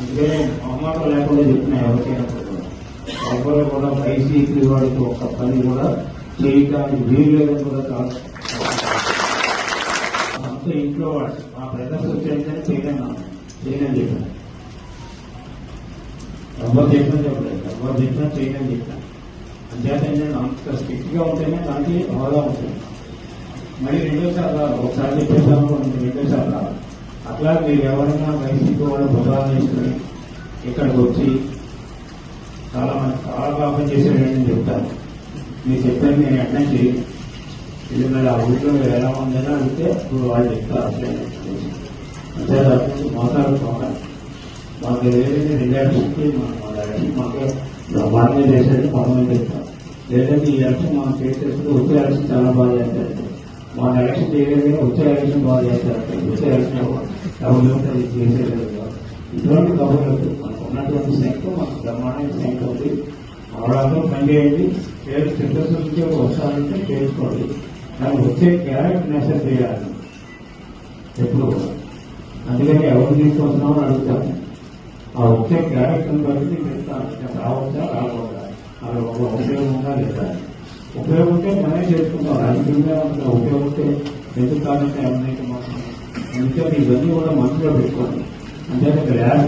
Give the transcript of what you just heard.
అందుకనే మొహమాటం లేకుండా చెప్తున్నా ఎవరికైనా ఎవరు కూడా వైసీపీ వాడికి ఒక్క పని కూడా చేయటానికి వీలు లేదని కూడా కాదు. అంత ఇంట్లో వాడు. మా బ్రదర్స్ వచ్చేంటనే చేయలేను చేయలేని చెప్పాను ఎవరు చెప్పినా చెప్పలేదు ఎవరు చెప్పినా చేయలేని చెప్పాను అంచేత నేను అంత స్ట్రిక్ట్గా ఉంటేనే దానికి హోదా ఉంటుంది మరి రెండోసారి ఒకసారి చెప్పేసాము రెండోసారి అట్లా మీరు ఎవరైనా వైసీపీ వాళ్ళు బుధవారం చేసుకుని ఇక్కడికి వచ్చి చాలా మంది చాలా పాపం చేశాడని నేను చెప్తాను మీరు చెప్పాను నేను వెంటనే చేయి ఇది మరి ఆ ఊళ్ళో మీరు ఎలా ఉందని అడిగితే ఇప్పుడు వాళ్ళు చెప్తారు అట్లే అంతే తప్పించి మోసాలు పోవాలి మాకు ఏదైతే రెండు మన మా ఎలక్షన్ మాకు బ్రహ్మాండంగా చేసేది పదమూడు చెప్తాం లేదంటే ఈ ఎలక్షన్ మనం చేసేసి వచ్చే ఎలక్షన్ చాలా బాగా చేస్తారు. మొన్న ఎలక్షన్ చేయలేదు వచ్చే ఎలక్షన్ బాగా చేస్తారు వచ్చే ఎలక్షన్ ఎవరు అది చేసేది ఇటువంటి కబుర్లు మనకు ఉన్నటువంటి సంఖ్య మనకు బ్రహ్మాండమైన సంఖ్య ఉంది. అవడంలో పనిచేయండి పేరు స్టేటస్ నుంచి వస్తానంటే చేసుకోండి. కానీ వచ్చే క్యారెక్ట్ నెసర్ చేయాలి. ఎప్పుడు అందుకని ఎవరు తీసుకొస్తున్నామని అడుగుతాను ఆ వచ్చే క్యారెక్టర్ని బట్టి చెప్తాను రావచ్చా రాకూడదా? అది ఒక ఉపయోగంగా లేదా? ఉపయోగం మనమే చేసుకుంటాం రాజకీయంగా ఉంటే ఉపయోగం ఎందుకు కాదంటే ఎవరినైతే మాత్రం అందుకని ఇవన్నీ కూడా మనసులో పెట్టుకోండి అంటే